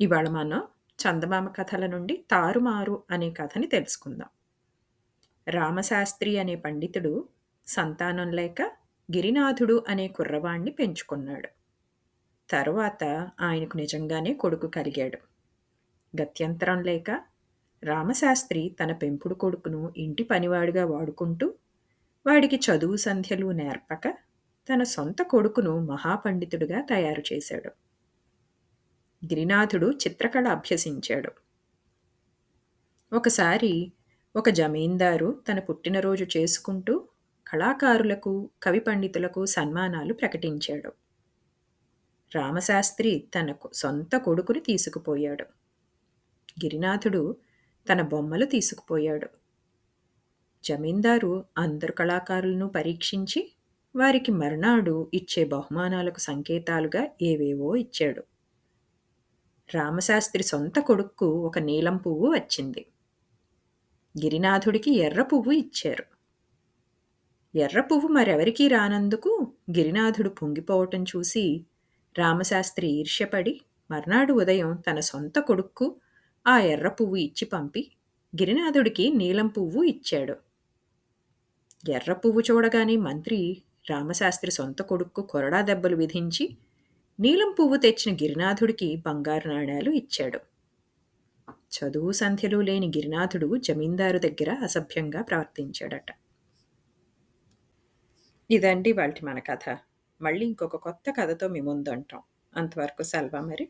ఇవాళ మనం చందమామ కథల నుండి తారుమారు అనే కథని తెలుసుకుందాం. రామశాస్త్రి అనే పండితుడు సంతానం లేక గిరినాథుడు అనే కుర్రవాణ్ణి పెంచుకున్నాడు. తరువాత ఆయనకు నిజంగానే కొడుకు కలిగాడు. గత్యంతరం లేక రామశాస్త్రి తన పెంపుడు కొడుకును ఇంటి పనివాడిగా వాడుకుంటూ వాడికి చదువు సంధ్యలు నేర్పక తన సొంత కొడుకును మహాపండితుడిగా తయారు చేశాడు. గిరినాథుడు చిత్రకళ అభ్యసించాడు. ఒకసారి ఒక జమీందారు తన పుట్టినరోజు చేసుకుంటూ కళాకారులకు కవి పండితులకు సన్మానాలు ప్రకటించాడు. రామశాస్త్రి తన సొంత కొడుకుని తీసుకుపోయాడు. గిరినాథుడు తన బొమ్మలు తీసుకుపోయాడు. జమీందారు అందరు కళాకారులను పరీక్షించి వారికి మర్నాడు ఇచ్చే బహుమానాలకు సంకేతాలుగా ఏవేవో ఇచ్చాడు. రామశాస్త్రి సొంత కొడుక్కు ఒక నీలం పువ్వు వచ్చింది. గిరినాథుడికి ఎర్ర పువ్వు ఇచ్చారు. ఎర్ర పువ్వు మరెవరికీ రానందుకు గిరినాథుడు పొంగిపోవటం చూసి రామశాస్త్రి ఈర్ష్యపడి మర్నాడు ఉదయం తన సొంత కొడుక్కు ఆ ఎర్ర పువ్వు ఇచ్చి పంపి గిరినాథుడికి నీలం పువ్వు ఇచ్చాడు. ఎర్ర పువ్వు చూడగానే మంత్రి రామశాస్త్రి సొంత కొడుక్కు కొరడా దెబ్బలు విధించి నీలం పువ్వు తెచ్చిన గిరినాథుడికి బంగారు నాణేలు ఇచ్చాడు. చదువు సంధ్యలు లేని గిరినాథుడు జమీందారు దగ్గర అసభ్యంగా ప్రవర్తించాడట. ఇదండి వాళ్ళ మన కథ. మళ్ళీ ఇంకొక కొత్త కథతో మీ ముందు అంటాం అంతవరకు సెలవా మరి.